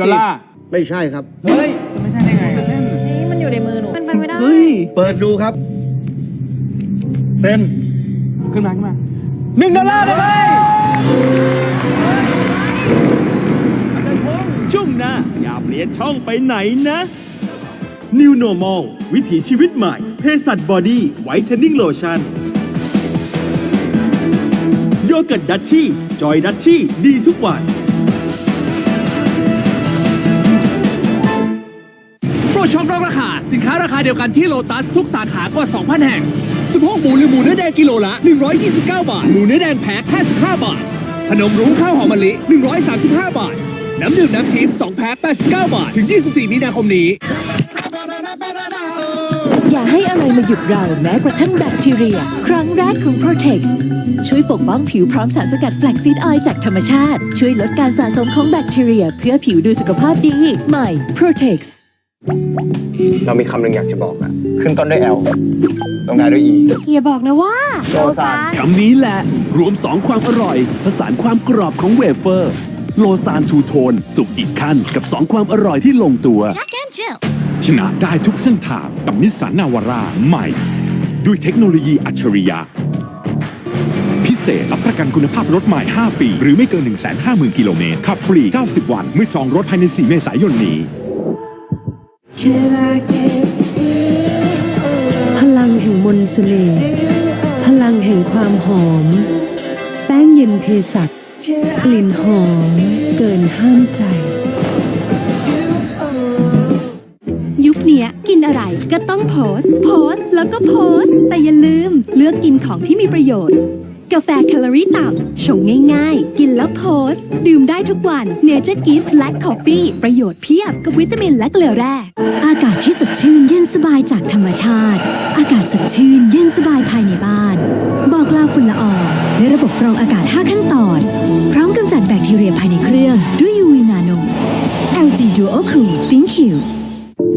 ดอลลาร์ไม่ใช่ครับ เฮ้ย ไม่ใช่ได้ไงอะนี่มันอยู่ในมือหนูมันเป็นไม่ได้เปิดดูครับ เป็นขึ้นมาขึ้นมาหนึ่งดอลลาร์เลยช่วงหน้าอย่าเปลี่ยนช่องไปไหนนะ New Normal วิถีชีวิตใหม่เภสัชบอดี้ไวท์เทนนิ่งโลชั่นโยเกิร์ตดัชชี่ จอยดัชชี่ ดีทุกวัน โปรช็อปลดราคา สินค้าราคาเดียวกันที่โลตัสทุกสาขากว่า 2,000 แห่งสะโพกหมูหรือหมูเนื้อแดงกิโลละ 129 บาท หมูเนื้อแดงแพ็คแค่15บาท ขนมรุ้งข้าวหอมมะลิ 135 บาท น้ำดื่มน้ำทิพย์2แพ็ค89 บาท ถึง 24 มีนาคมนี้ อย่าให้อะไรมาหยุดเราแม้กระทั่งแบคทีเรีย ครั้งแรกของ Protex ช่วยปกป้องผิวพร้อมสารสกัดแฟลกซีดออยล์จากธรรมชาติ ช่วยลดการสะสมของแบคทีเรีย เพื่อผิวดูสุขภาพดี ใหม่ Protex เรามีคำหนึ่งอยากจะบอกอะขึ้นต้นด้วย L ลงท้ายด้วย E อย่าบอกนะว่าโซซาน คำนี้แหละ รวมสองความอร่อย ผสานความกรอบของเวเฟอร์ โลซานทูโทน สุกอีกขั้นกับสองความอร่อยที่ลงตัวชนะได้ทุกเส้นทางกับนิสสันนาวาร่าใหม่ ด้วยเทคโนโลยีอัจฉริยะ พิเศษรับประกันคุณภาพรถใหม่ 5 ปี หรือไม่เกิน 150,000 กิโลเมตรขับฟรี 90 วัน เมื่อจองรถภายใน 4 เมษายนนี้ พลังแห่งมนต์เสน่ห์พลังแห่งความหอม แป้งเย็นเพสัตกลิ่นหอม เกินห้ามใจ ยุคเนี้ยกินอะไรก็ต้องโพสต์ โพสต์แล้วก็โพสต์ แต่อย่าลืมเลือกกินของที่มีประโยชน์ กาแฟแคลอรี่ต่ำ ชงง่ายๆ กินแล้วโพส ดื่มได้ทุกวัน Nature Gift Black Coffee ประโยชน์เพียบกับวิตามินและเกลือแร่ อากาศที่สดชื่นเย็นสบายจากธรรมชาติ อากาศสดชื่นเย็นสบายภายในบ้าน บอกลาฝุ่นละอองด้วยระบบกรองอากาศ 5 ขั้นตอน พร้อมกำจัดแบคทีเรียภายในเครื่องด้วย UV Nano LG Duo Cool Think You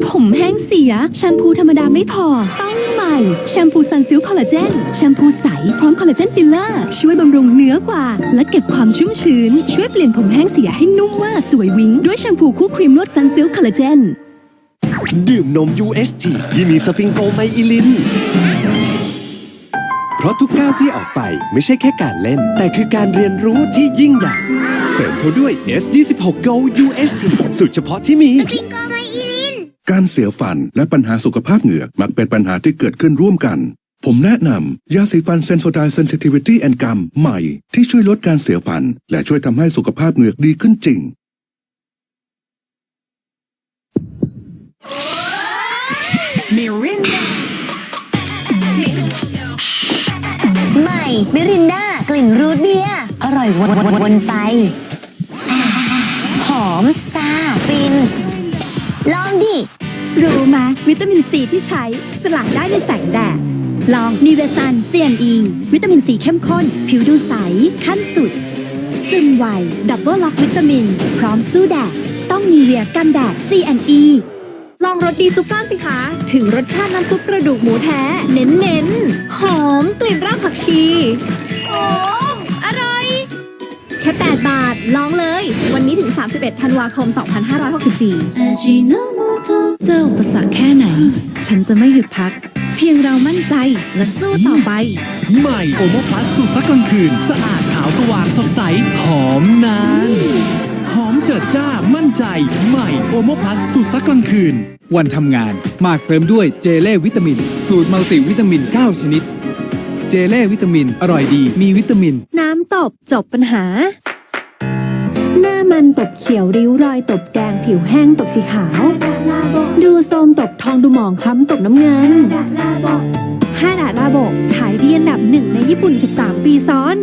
ผมแห้งเสียแชมพูธรรมดาไม่พอต้อง ม่แชมพูซันซิลคอลลาเจนแชมพูใส พร้อมคอลลาเจนฟิลเลอร์ ช่วยบำรุงเนื้อกว่า และเก็บความชุ่มชื้น ช่วยเปลี่ยนผมแห้งเสียให้นุ่มว่าสวยวิ้งด้วยแชมพูคู่ครีมนวดซันซิลคอลลาเจนดื่มนม UST ที่มีสฟิงโกไมอิลิน เพราะทุกก้าวที่ออกไปไม่ใช่แค่การเล่น แต่คือการเรียนรู้ที่ยิ่งใหญ่ เสริมเขาด้วย S26 Go UST สูตรเฉพาะที่มีก การเสียฟันและปัญหาสุขภาพเหงือกมักเป็นปัญหาที่เกิดขึ้นร่วมกัน ผมแนะนำยาสีฟันเซนโซไดเซนซิทิวิตี้แอนกัมใหม่ ที่ช่วยลดการเสียฟัน และช่วยทำให้สุขภาพเหงือกดีขึ้นจริงใหม่ มิรินดากลิ่นรูทเบียร์อร่อยวนวนวนไป หอมซาฟิน รู้ไหมวิตามินซีที่ใช้สลายได้ในแสงแดด ลองนิเวซัน CNE วิตามินซีเข้มข้น ผิวดูใส ขั้นสุด ซึมไว ดับเบิลล็อกวิตามิน พร้อมสู้แดด ต้องมีเวียกันแดด CNE ลองรสดีซุปก้อนสิคะ ถึงรสชาติน้ำซุปกระดูกหมูแท้ เน้นๆหอมกลิ่นรากผักชี โอ้อร่อย แค่ 8 บาท ลองเลย วันนี้ถึง 31 ธันวาคม 2564 เจออุปสรรคแค่ไหน ฉันจะไม่หยุดพัก เพียงเรามั่นใจและสู้ต่อไป ใหม่โอโมพลัสสูตรซักกลางคืน สะอาดขาวสว่างสดใส หอมนาน หอมเจิดจ้ามั่นใจ ใหม่โอโมพลัสสูตรซักกลางคืน วันทำงานมากเสริมด้วยเจเล่วิตามิน สูตรมัลติวิตามิน 9 ชนิด เจเล่วิตามิน อร่อยดี มีวิตามิน น้ำตบจบปัญหาหน้า มันตบเขียวริ้วรอยตบแดงผิวแห้งตบสีขาว ดูโทมตบทองดูหมองคล้ำตบน้ำเงินห้าดาลาโบกขายดีอันดับหนึ่งในญี่ปุ่น 13 ปีซ้อน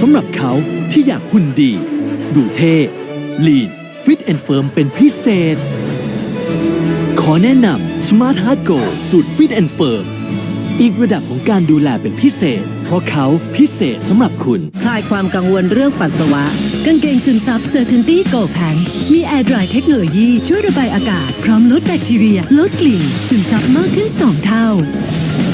สำหรับเขาที่อยากหุ่นดี ดูเท่ลีดฟิตแอนด์เฟิร์มเป็นพิเศษ ขอแนะนำ Smart Heart Go สูตร Fit and Firm อีกระดับของการดูแลเป็นพิเศษ เพราะเขาพิเศษสำหรับคุณ คลายความกังวลเรื่องปัสสาวะ กางเกงซึมซับ Certainty Go Pants มี Air Dry เทคโนโลยีช่วยระบายอากาศ พร้อมลดแบคทีเรีย ลดกลิ่น ซึมซับมากขึ้น 2 เท่า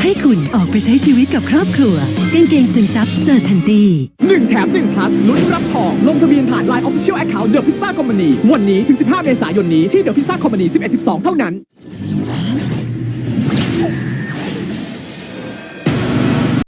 ให้คุณออกไปใช้ชีวิตกับครอบครัว กางเกงซึมซับเซอร์ทันตี1แถม1 plus ลุ้นรับทอง ลงทะเบียนผ่าน Line Official Account The Pizza Company วันนี้ถึง 15 เมษายนนี้ที่ The Pizza Company 11 12 เท่านั้น